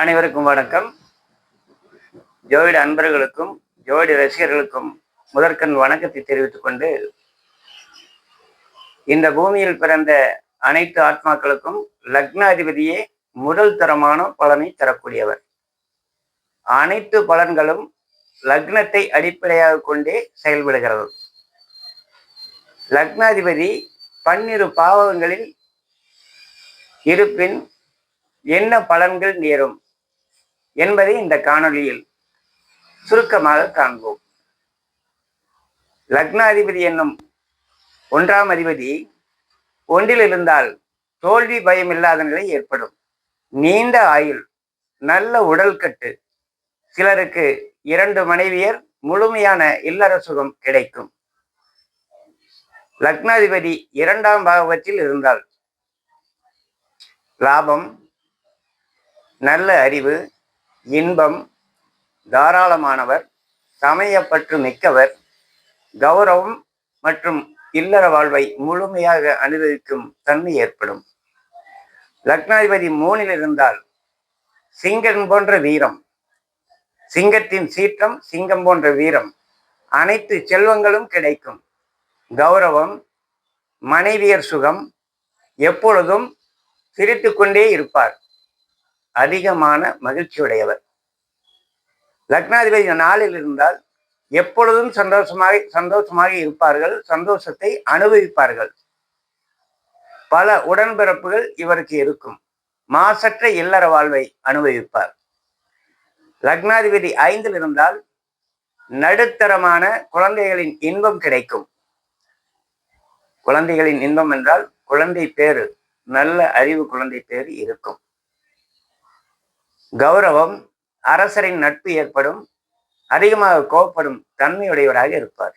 அனைவருக்கும் வணக்கம். ஜோதிட அன்பர்களுக்கும் ஜோதிட ரசிகர்களுக்கும் முதற்கண் வணக்கத்தை தெரிவித்துக் கொண்டு இந்த பூமியில் பிறந்த அனைத்து ஆத்மாக்களுக்கும் லக்னாதிபதியே முதல் தரமான பலனை தரக்கூடியவர். அனைத்து பலன்களும் லக்னத்தை அடிப்படையாக கொண்டே செயல்படுகிறது. லக்னாதிபதி பன்னிரு பாவகங்களில் இருப்பின் என்ன பலன்கள் நேரும்? என்பதை இந்த காணொளியில் சுருக்கமாக காண்போம். லக்னாதிபதி என்னும் ஒன்றாம் அதிபதி ஒன்றில் இருந்தால் தோல்வி பயம் இல்லாத நிலை ஏற்படும். நீண்ட ஆயுள் நல்ல உடல் கட்டு சிலருக்கு இரண்டு மனைவியர் முழுமையான இல்லற சுகம் கிடைக்கும். லக்னாதிபதி இரண்டாம் பாகவத்தில் இருந்தால் லாபம் நல்ல அறிவு இன்பம் தாராளமானவர் சமயப்பற்று மிக்கவர் கௌரவம் மற்றும் இல்லற வாழ்வை முழுமையாக அனுபவிக்கும் தன்மை ஏற்படும். லக்னாதிபதி மூணில் இருந்தால் சிங்கன் போன்ற வீரம் சிங்கத்தின் சீற்றம் சிங்கம் போன்ற வீரம் அனைத்து செல்வங்களும் கிடைக்கும். கௌரவம் மனைவியர் சுகம் எப்பொழுதும் சிரித்து கொண்டே இருப்பார். அதிகமான மகிழ்ச்சியுடையவர். லக்னாதிபதி நாளில் இருந்தால் எப்பொழுதும் சந்தோஷமாக சந்தோஷமாக இருப்பார்கள் சந்தோஷத்தை அனுபவிப்பார்கள். பல உடன்பிறப்புகள் இவருக்கு இருக்கும். மாசற்ற இல்லற வாழ்வை அனுபவிப்பார். லக்னாதிபதி ஐந்தில் இருந்தால் நடுத்தரமான குழந்தைகளின் இன்பம் கிடைக்கும். குழந்தைகளின் இன்பம் என்றால் குழந்தை பேரு நல்ல அறிவு குழந்தை பேரு இருக்கும். கௌரவம் அரசரின் நட்பு ஏற்படும் அதிகமாக கோபப்படும் தன்மையுடையவராக இருப்பார்.